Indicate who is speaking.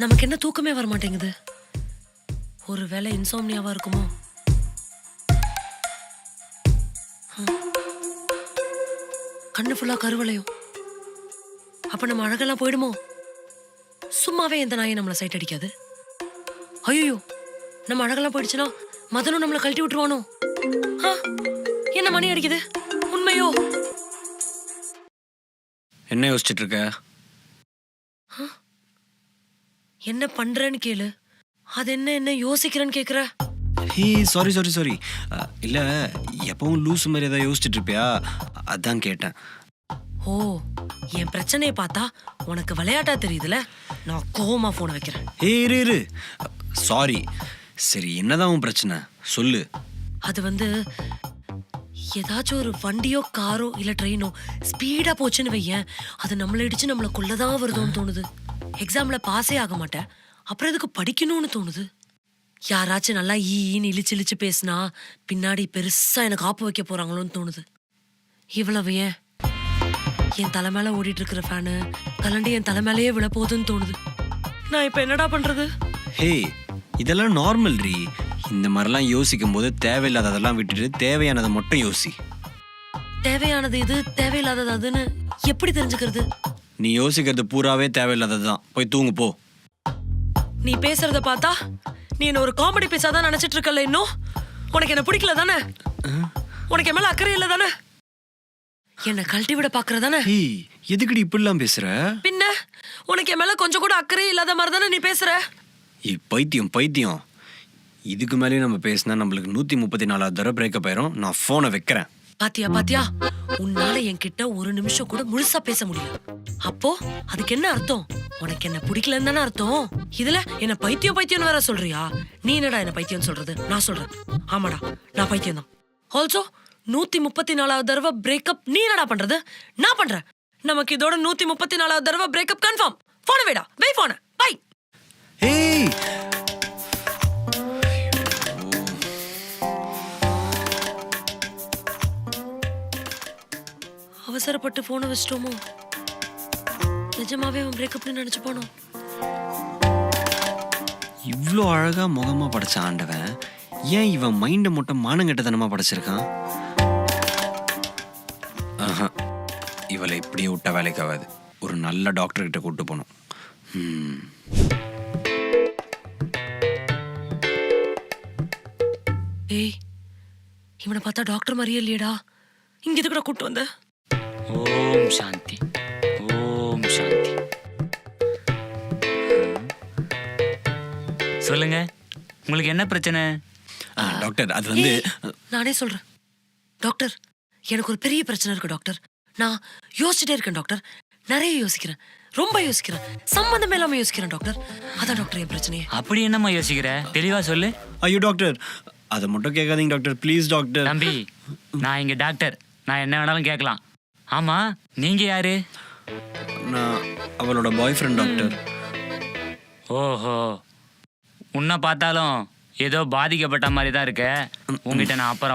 Speaker 1: நமக்கு என்ன தூக்கமே வர மாட்டேங்குது. ஒருவேளை இன்சோம்னியாவா இருக்குமோ? கண்ணு ஃபுல்லா கருவலையும் அப்ப நம்ம அழகெல்லாம் போயிடுமோ? சும்மாவே எந்த நாயை நம்மளை சைட் அடிக்காது. ஐயோ நம்ம அழகெல்லாம் போயிடுச்சுன்னா மதனும் நம்மளை கழட்டி விட்டுருவானோ? என்ன மணி அடிக்குது? உண்மையோ?
Speaker 2: என்ன யோசிச்சுட்டு இருக்க?
Speaker 1: என்ன பண்றேன்னு கேளு. அது என்ன என்ன யோசிக்கிறேன்னு கேக்குற?
Speaker 2: ஹே சாரி சாரி சாரி இல்லை எப்பவும் லூஸ் மாதிரி ஏதாவது யோசிச்சுட்டு இருப்பியா அதான் கேட்டேன்.
Speaker 1: ஓ என் பிரச்சனையை பார்த்தா உனக்கு விளையாட்டா தெரியுதுல? நான் கோவமா போன வைக்கிறேன்.
Speaker 2: ஏ இரு இரு. சாரி சரி என்னதான் உன் பிரச்சனை? சொல்லு.
Speaker 1: அது வந்து ஏதாச்சும் ஒரு வண்டியோ காரோ இல்ல ட்ரெயினோ ஸ்பீடா போச்சுன்னு வையேன். அது நம்மள இடிச்சு நம்மள கொல்லதான் வருதோன்னு தோணுது. எக்ஸாம்ல பாஸே ஆக மாட்டேன். அப்புறம் எதுக்கு படிக்கணும்னு தோணுது? யாராச்சும் நல்லா ஈன்னு இழிச்சு இழிச்சு பேசினா பின்னாடி பெருசா எனக்கு ஆப்பு வைக்க போறாங்களோன்னு தோணுது. இவ்வளவு ஏன்? என் தலை மேல ஓடிட்டு இருக்கிற ஃபேனு கலண்டி என் தலை மேலேயே விழ போகுதுன்னு தோணுது. நான் இப்ப என்னடா பண்றது?
Speaker 2: ஹே இதெல்லாம் நார்மல் ரீ இந்த மாதிரிலாம் யோசிக்கும் போது தேவையில்லாததெல்லாம் விட்டுட்டு தேவையானதை மட்டும் யோசி.
Speaker 1: தேவையானது இது தேவையில்லாதது அதுன்னு எப்படி தெரிஞ்சுக்கிறது?
Speaker 2: நீ யோசிக்கிறது பூராவே தேவையில்லாதது தான் போய் தூங்கு போ.
Speaker 1: நீ பேசுறத பார்த்தா நீ என்ன ஒரு காமெடி பேசாதான் நினைச்சிட்டு இருக்கல இன்னும்? உனக்கு என்ன பிடிக்கல தானே? உனக்கு என் மேல அக்கறை இல்ல தானே? என்ன கழட்டி விட பாக்குற தானே?
Speaker 2: ஹே எதுக்குடி இப்படிலாம் பேசுற?
Speaker 1: பின்ன உனக்கு என் மேல கொஞ்சம் கூட அக்கறை இல்லாத மாதிரி தானே நீ பேசுற?
Speaker 2: ஏ பைத்தியம் பைத்தியம். இதுக்கு மேலேயும் நம்ம பேசினா நம்மளுக்கு நூற்றி முப்பத்தி நாலாவது தடவை பிரேக்கப் ஆயிரும். நான் ஃபோனை வைக்கிறேன்.
Speaker 1: பாத்தியா பாத்தியா? உன்னால என்கிட்ட ஒரு நிமிஷம் கூட முழுசா பேச முடியல. அப்போ அதுக்கு என்ன அர்த்தம்? உனக்கு என்ன பிடிக்கலன்னு தானே அர்த்தம்? இதுல என்ன பைத்தியம் பைத்தியம்னு வேற சொல்றியா? நீ என்னடா என்ன பைத்தியம் சொல்றது? நான் சொல்றேன். ஆமாடா நான் பைத்தியம் தான் ஆல்சோ நூத்தி முப்பத்தி நாலாவது தடவை பிரேக்கப் நீ என்னடா பண்றது? நான் பண்றேன். நமக்கு இதோட நூத்தி முப்பத்தி நாலாவது தடவை பிரேக்கப் கன்ஃபார்ம் போன வேடா. வை போன பை
Speaker 2: ஏய்!
Speaker 1: அவசரப்பட்டு போனை வச்சிட்டோமோ? நிஜமாவே அவன் பிரேக்கப்னு நினைச்சு போனோம்.
Speaker 2: இவ்வளோ அழகா முகமா படைச்ச ஆண்டவன் ஏன் இவன் மைண்டை மட்டும் மானங்கெட்டத்தனமா படைச்சிருக்கான்? ஆஹா இவளை இப்படியே விட்ட வேலைக்கு ஆகாது. ஒரு நல்ல டாக்டர் கிட்ட கூட்டு போகணும். ம்.
Speaker 1: ஏய் இவனை பார்த்தா டாக்டர் மாதிரியே இல்லையடா. இங்க எதுக்குடா கூட்டு வந்த?
Speaker 3: ஓம் சாந்தி. சொல்லுங்க. உங்களுக்கு என்ன பிரச்சனை?
Speaker 2: ஆ, டாக்டர் அது வந்து
Speaker 1: நானே சொல்றேன். டாக்டர் எனக்கு ஒரு பெரிய பிரச்சனை இருக்கு டாக்டர். நான் யோசிச்சுட்டே இருக்கேன் டாக்டர். நிறைய யோசிக்கிறேன். ரொம்ப யோசிக்கிறேன். சம்மந்தமே இல்லாம யோசிக்கிறேன் டாக்டர். அதான் டாக்டர் என் பிரச்சனையே.
Speaker 3: அப்படி என்னம்மா யோசிக்கிற? தெளிவா சொல்லு.
Speaker 2: ஐயோ டாக்டர் அதை மட்டும் கேட்காதீங்க டாக்டர். Please doctor.
Speaker 3: தம்பி நான் இங்க டாக்டர். நான் என்ன வேணாலும் கேட்கலாம். ஆமா நீங்க யாரு?
Speaker 2: நான் அவளோட பாய் ஃப்ரெண்ட் டாக்டர்.
Speaker 3: ஓஹோ. உன்னை பார்த்தாலும் ஏதோ பாதிக்கப்பட்ட மாதிரி தான் இருக்க. உங்ககிட்ட நான் அப்புறம்